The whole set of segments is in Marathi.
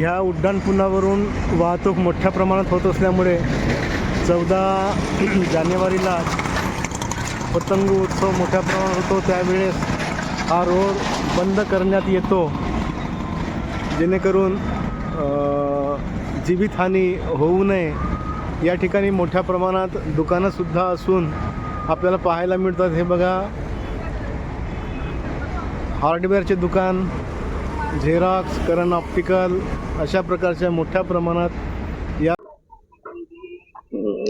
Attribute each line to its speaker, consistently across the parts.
Speaker 1: ह्या उड्डाणपुलावरून वाहतूक मोठ्या प्रमाणात होत असल्यामुळे चौदा जानेवारीला पतंग उत्सव मोठ्या प्रमाणात होतो. त्यावेळेस हा रोड बंद करण्यात येतो. जेणेकरून जीवितहानी होऊ नये. या ठिकाणी मोठ्या प्रमाणात दुकानंसुद्धा असून आपल्याला पाहायला मिळतात. हे बघा. हार्डवेअरचे दुकान झेरॉक्स करण ऑप्टिकल अशा प्रकारच्या मोठ्या प्रमाणात या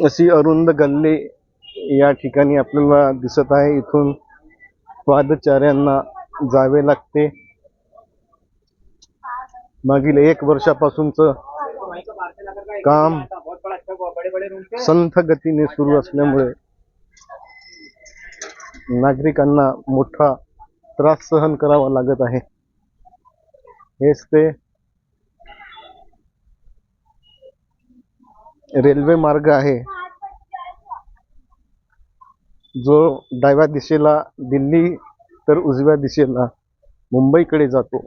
Speaker 1: अशी अरुंद गल्ले या ठिकाणी आपल्याला दिसत आहे. इथून पादचाऱ्यांना जावे लागते. मागील एक वर्षापासूनच काम संथ गतीने सुरू असल्यामुळे नागरिकांना मोठा त्रास सहन करावा लागत आहे. हेच ते रेल्वे मार्ग आहे. जो डाव्या दिशेला दिल्ली तर उजव्या दिशेला मुंबईकडे जातो.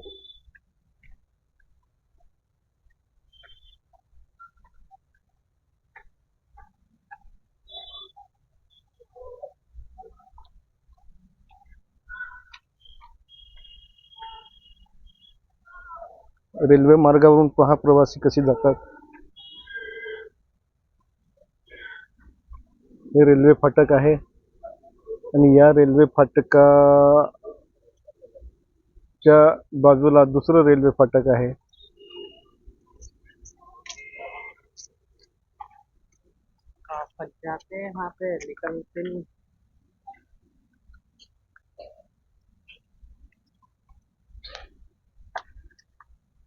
Speaker 1: रेल्वे मार्गावरून पहा प्रवासी कसे जातात. हे रेल्वे फाटक आहे. आणि या रेल्वे फाटकाच्या बाजूला दुसरं रेल्वे फाटक आहे.
Speaker 2: जाते पे निकलते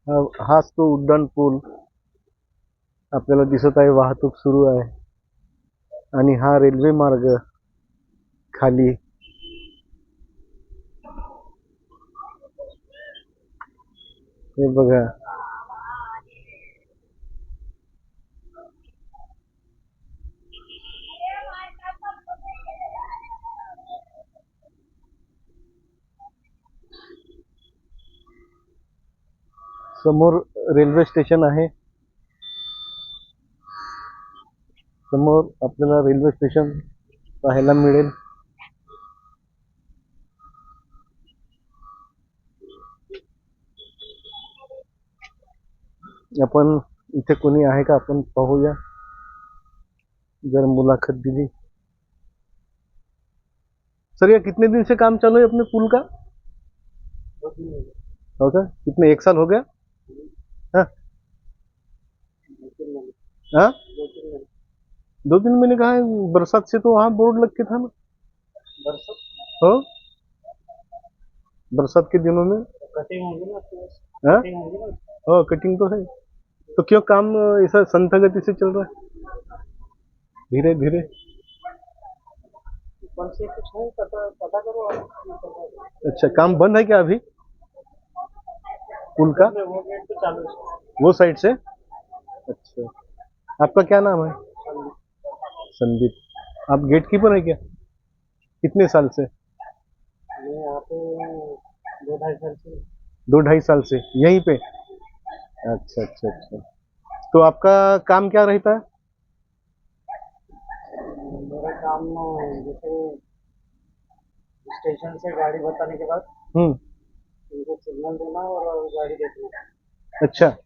Speaker 1: हाच तो उड्डाण पूल आपल्याला दिसत आहे वाहतूक सुरू आहे. आणि हा रेल्वे मार्ग खाली हे बघा. समोर रेल्वे स्टेशन आहे. समोर आपल्याला रेल्वे स्टेशन पाहायला मिळेल. आपण इथे कोणी आहे का? आपण पाहूया. जर मुलाखत दिली. सर, ये कितने दिन से काम चालू है अपने पुल का? हो का? कितने, एक साल हो गया हाँ हाँ? दो तीन महीने कहा है बरसात से तो वहाँ बोर्ड लग के था ना। हो? बरसात के दिनों में।
Speaker 2: कटिंग होंगी ना
Speaker 1: हाँ? हो कटिंग तो है। तो क्यों काम ऐसा संथ गति से चल रहा है? धीरे धीरे।
Speaker 2: कुछ पता पता करो
Speaker 1: अच्छा काम बंद है क्या अभी? पुल का?
Speaker 2: वो
Speaker 1: साइड से? अच्छा। आपका क्या नाम है? संदीप। आप गेट कीपर है क्या? कितने साल से?
Speaker 2: मैं यहाँ पे दो ढाई साल से।
Speaker 1: दो ढाई साल से। यहीं पे? अच्छा अच्छा अच्छा। तो आपका काम क्या रहता है?
Speaker 2: मेरा काम जैसे स्टेशन से गाड़ी बताने के बाद
Speaker 1: हम्म।
Speaker 2: उनको सिग्नल देना और गाड़ी देखना।
Speaker 1: अच्छा।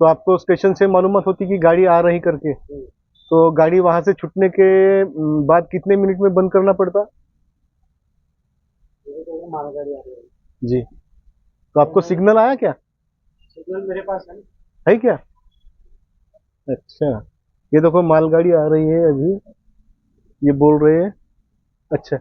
Speaker 1: तो आपको स्टेशन से मालूमात होती कि गाड़ी आ रही करके। तो गाड़ी वहाँ से छुटने के बाद कितने मिनट में बंद करना पड़ता?
Speaker 2: है
Speaker 1: जी। तो आपको सिग्नल आया क्या?
Speaker 2: सिग्नल मेरे पास है।
Speaker 1: है क्या? अच्छा। ये देखो मालगाड़ी आ रही है अभी। ये बोल रहे हैं। अच्छा।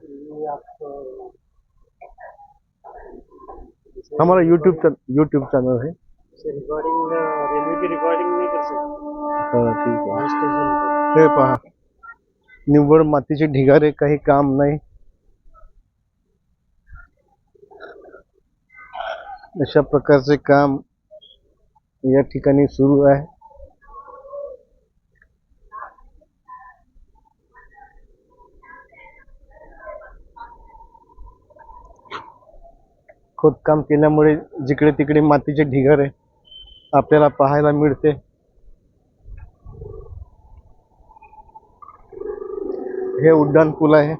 Speaker 1: हमारा यूट्यूब यूट्यूब चैनल है।
Speaker 2: रिकॉर्डिंग रेल्वे की रिकॉर्डिंग नाही कर
Speaker 1: ठीक आहे.
Speaker 2: स्टेशन
Speaker 1: हे पहा. निव्वळ मातीचे ढिगारे काही काम नाही. अशा प्रकारचे काम या ठिकाणी सुरू आहे. खोदकाम केल्यामुळे जिकडे तिकडे मातीचे ढिगारे आपल्याला पाहायला मिळते. हे उड्डाण पूल आहे.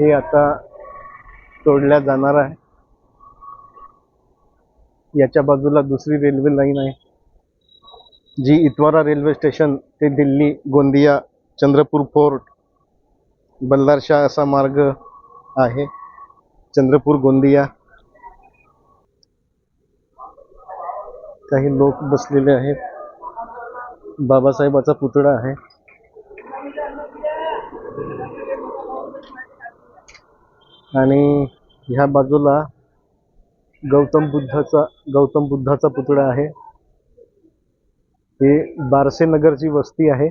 Speaker 1: हे आता तोडल्या जाणार आहे. याच्या बाजूला दुसरी रेल्वे लाईन आहे. जी इतवारा रेल्वे स्टेशन ते दिल्ली गोंदिया चंद्रपूर फोर्ट बल्लारशाह असा मार्ग आहे. चंद्रपूर गोंदिया. काही लोक बसलेले आहेत. बाबासाहेबाचा पुतळा आहे. आणि ह्या बाजूला गौतम बुद्धाचा गौतम बुद्धाचा पुतळा आहे. हे बारसे नगरची वस्ती आहे.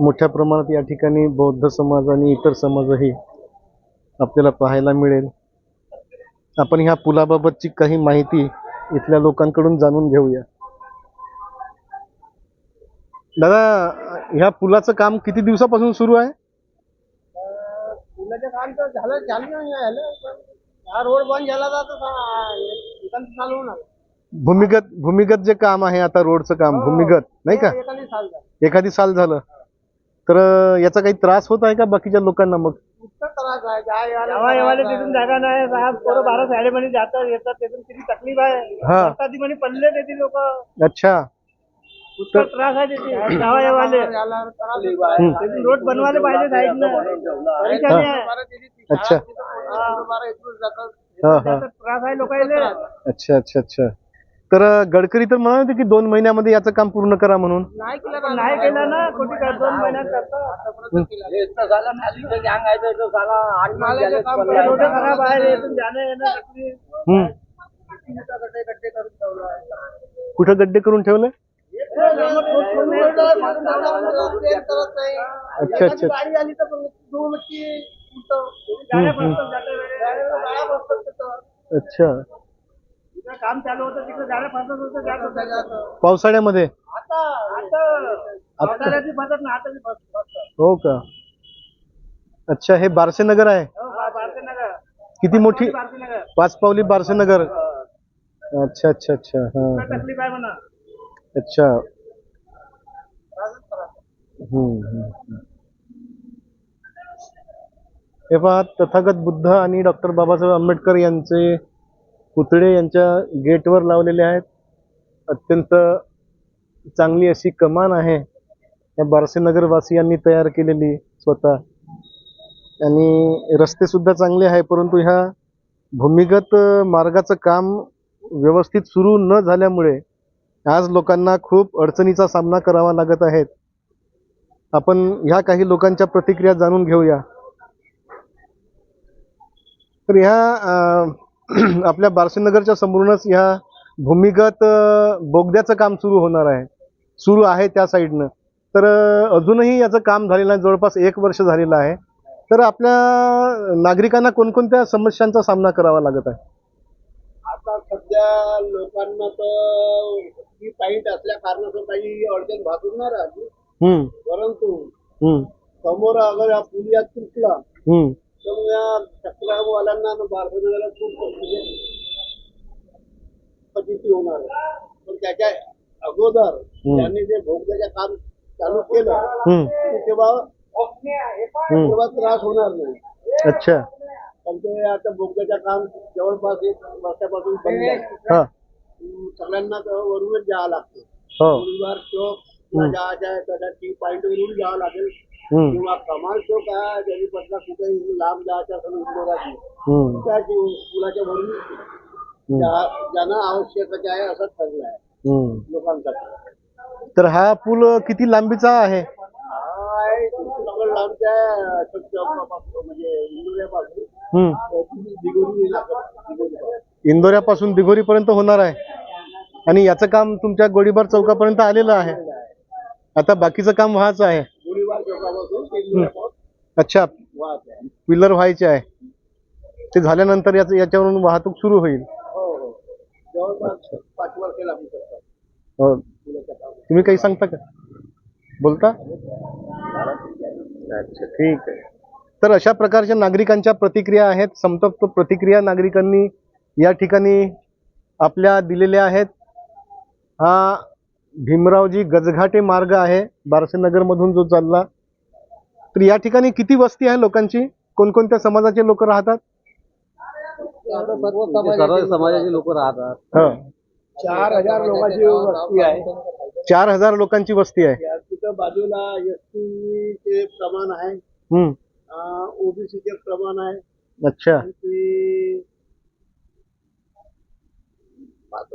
Speaker 1: मोठ्या प्रमाणात या ठिकाणी बौद्ध समाज आणि इतर समाजही आपल्याला पाहायला मिळेल. आपण ह्या पुलाबाबतची काही माहिती इथल्या लोकांकडून जाणून घेऊया. दादा ह्या पुलाचं काम किती दिवसापासून सुरू आहे?
Speaker 2: पुलाचं काम तर झालं चालू नाही झालं पण हा रोड बंद झाला तर चालू होणार.
Speaker 1: भूमिगत भूमिगत जे काम आहे आता रोडचं काम भूमिगत नाही का? एखादी साल झालं. तर याचा काही त्रास होत आहे का बाकीच्या लोकांना मग?
Speaker 2: इतकं त्रास आहे जाय यावाले तिथून जागा नाही साहेब पोरं बारा साडे जातात येतात त्यातून किती तकलीफ़
Speaker 1: हा.
Speaker 2: ती म्हणे पडले त्याची लोक
Speaker 1: अच्छा
Speaker 2: त्रास आहे जावा येवाले रोड बनवायला पाहिजे साईडनं परेशानी आहे
Speaker 1: अच्छा।
Speaker 2: हा.
Speaker 1: हा। हा
Speaker 2: त्याचा त्रास आहे लोकांना
Speaker 1: अच्छा अच्छा अच्छा। तर गडकरी तर म्हणत होते की दोन महिन्यामध्ये याचं काम पूर्ण करा म्हणून
Speaker 2: नाही केलं ना नाही केलं ना कोणी काय दोन महिन्यात करतो रोड खराब आहे इथून जाणं येणं तकलीफ.
Speaker 1: हम्म.
Speaker 2: गड्डे गड्डे करून ठेवलं आहे.
Speaker 1: कुठं गड्डे करून ठेवले अच्छा अच्छा
Speaker 2: गाडी आली तर मग धूळ मिट्टी उडतं. गाड्या बसतात जात्या वेळेस. गाड्या बसतात तिथं.
Speaker 1: अच्छा
Speaker 2: काम चालू होतं तिकडे गाड्या फसत होतं जात होत्या.
Speaker 1: पावसाळ्यामध्ये?
Speaker 2: आता आता पावसाळ्याची फसत ना आता बस फसतात.
Speaker 1: हो का? अच्छा हे बारसे नगर आहे?
Speaker 2: हो, बा-.
Speaker 1: किती मोठी. पाच पावली बारसे नगर. अच्छा अच्छा अच्छा. हा
Speaker 2: काय तकलीफ आहे म्हणा.
Speaker 1: अच्छा. हम्म, हम्म, हम्म. हे पहा तथागत बुद्ध आणि डॉक्टर बाबासाहेब आंबेडकर यांचे पुतळे यांच्या गेटवर लावलेले आहेत. अत्यंत चांगली अशी कमान आहे. या बारसे नगरवासियांनी तयार केलेली स्वतः. आणि रस्ते सुद्धा चांगले आहे परंतु ह्या भूमिगत मार्गाचं काम व्यवस्थित सुरू न झाल्यामुळे आज लोकांना खूप अडचणीचा सामना करावा लागत आहेत आपण ह्या काही लोकांच्या प्रतिक्रिया जाणून घेऊया. तर ह्या आपल्या बारसीनगरच्या समोरूनच ह्या भूमिगत बोगद्याचं काम सुरू होणार आहे. सुरू आहे त्या साईडनं. तर अजूनही याचं काम झालेलं आहे जवळपास एक वर्ष झालेलं आहे. तर आपल्या नागरिकांना कोणकोणत्या समस्यांचा सामना करावा लागत आहे?
Speaker 2: आता सध्या लोकांना तर ही पाईट असल्या कारणाचं काही अडचण
Speaker 1: हम्म,
Speaker 2: परंतु समोर अगर या पूल या तुटला तर या चक्रवाल्यांना बारसोनीला खूप म्हणजे फजिती होणार आहे. पण त्याच्या अगोदर त्यांनी जे भोगद्याचं काम चालू केलं तेव्हा. तेव्हा त्रास होणार नाही.
Speaker 1: अच्छा.
Speaker 2: पण ते आता बोगद्याचं काम जवळपास एक वर्षापासून बंद आहे.
Speaker 1: हा.
Speaker 2: सगळ्यांना वरूनच जावं लागतं. चौक जायचं टी पॉईंट वरून जावं लागेल. किंवा कमाल चौक आहे जरी पटला कुठे लांब जायचं असेल इंदोराची
Speaker 1: हम्म,
Speaker 2: त्या पुलाच्या वरून जा- जाणं आवश्यकच आहे असं ठरलं आहे.
Speaker 1: हम्म.
Speaker 2: लोकांसाठी.
Speaker 1: तर हा पूल किती लांबीचा आहे?
Speaker 2: म्हणजे इंदोऱ्यापासून.
Speaker 1: इंदोऱ्यापासून दिघोरीपर्यंत होणार आहे. आणि याचं काम तुमच्या गोळीबार चौकापर्यंत आलेलं आहे. आता बाकीचं काम व्हायचं आहे
Speaker 2: गोळीबार चौकापासून ते इंदोऱ्यापासून
Speaker 1: अच्छा. पिलर व्हायचे आहे. ते झाल्यानंतर याच याच्यावरून वाहतूक सुरू होईल.
Speaker 2: हो हो.
Speaker 1: हो. तुम्ही काही सांगता का? बोलता? अच्छा ठीक आहे. तर अशा प्रकारच्या नागरिकांच्या प्रतिक्रिया आहेत. संतप्त प्रतिक्रिया नागरिकांनी या ठिकाणी आपल्या दिलेल्या आहेत. हा भीमरावजी गजघाटे मार्ग आहे. बारसेनगरमधून जो चालला तर या ठिकाणी किती वस्ती आहे लोकांची? कोणकोणत्या समाजाचे लोक राहतात?
Speaker 2: सर्व समाजाचे लोक राहतात.
Speaker 1: हं.
Speaker 2: चार हजार लोकांची वस्ती आहे.
Speaker 1: चार हजार लोकांची वस्ती आहे.
Speaker 2: तिथं बाजूला एस चे प्रमाण आहे.
Speaker 1: हम्म.
Speaker 2: ओबीसीचे प्रमाण आहे.
Speaker 1: अच्छा.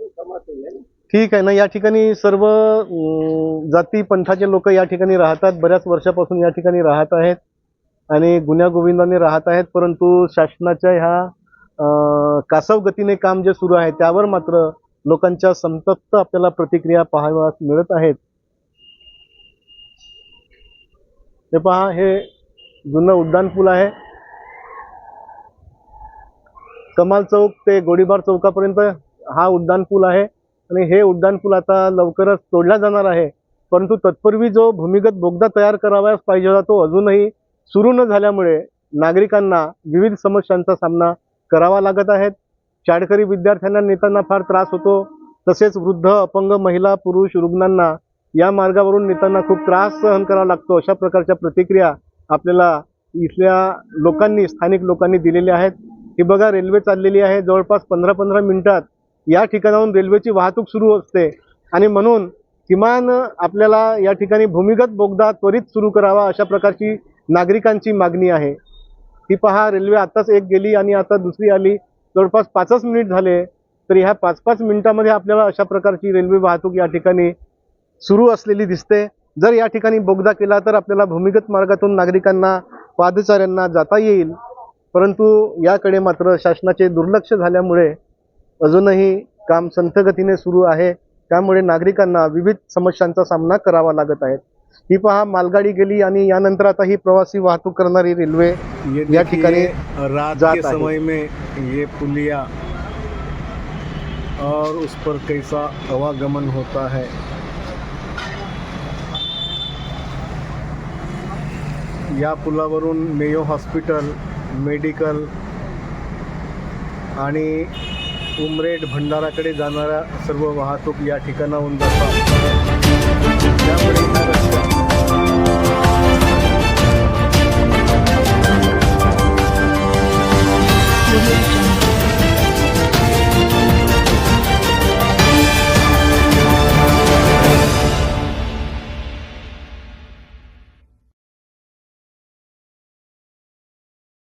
Speaker 2: समाज आहे. ना.
Speaker 1: ठीक आहे. ना या ठिकाणी सर्व जाती पंथाचे लोक या ठिकाणी राहतात. बऱ्याच वर्षापासून या ठिकाणी राहत आहेत आणि गुन्ह्यागोविंदाने राहत आहेत. परंतु शासनाच्या ह्या कासव गतीने काम जे सुरू आहे त्यावर मात्र लोकांच्या संतप्त आपल्याला प्रतिक्रिया पाहाव्यास मिळत आहेत. हे पहा हे जुनं उड्डाण पूल आहे. कमाल चौक ते गोडीबार चौकापर्यंत हा उड्डाण पूल आहे. आणि हे उड्डाण पूल आता लवकरच तोडला जाणार आहे. परंतु तत्पूर्वी जो भूमिगत बोगदा तयार करावयास पाहिजे होता तो अजूनही सुरू न झाल्यामुळे नागरिकांना विविध समस्यांचा सामना करावा लागत आहेत शाळकरी विद्यार्थ्यांना नेताना फार त्रास होतो. तसेच वृद्ध अपंग महिला पुरुष रुग्णांना या मार्गावरून नेताना खूप त्रास सहन करावा लागतो. अशा प्रकारच्या प्रतिक्रिया आपल्याला इथल्या लोकांनी स्थानिक लोकांनी दिलेल्या आहेत. ही बघा रेल्वे चाललेली आहे जवळपास पंधरा पंधरा मिनिटात. या ठिकाणाहून रेल्वेची वाहतूक सुरू असते. आणि म्हणून किमान आपल्याला या ठिकाणी भूमिगत बोगदा त्वरित सुरू करावा अशा प्रकारची नागरिकांची मागणी आहे. ही पहा रेल्वे आत्ताच एक गेली आणि आता दुसरी आली. जवळपास पाचच मिनिट झाले तर ह्या पाच पाच मिनिटामध्ये आपल्याला अशा प्रकारची रेल्वे वाहतूक या ठिकाणी सुरू असलेली दिसते. जर या ठिकाणी बोगदा केला तर आपल्याला भूमिगत मार्गातून नागरिकांना पादचाऱ्यांना जाता येईल. परंतु याकडे मात्र शासनाचे दुर्लक्ष झाल्यामुळे अजूनही काम संथ गतीने सुरू आहे. त्यामुळे नागरिकांना विविध समस्यांचा सामना करावा लागत आहे. ही पहा मालगाडी गेली आणि यानंतर आता ही प्रवासी वाहतूक करणारी रेल्वे
Speaker 3: ये
Speaker 1: ठिकाणी
Speaker 3: रात के. समय में ये पुलिया और उस पर कैसा आवागमन होता है? या पुलावरून मेयो हॉस्पिटल मेडिकल आणि उमरेड भंडाराकडे जाणाऱ्या सर्व वाहतूक या ठिकाणाहून जातात Thank you.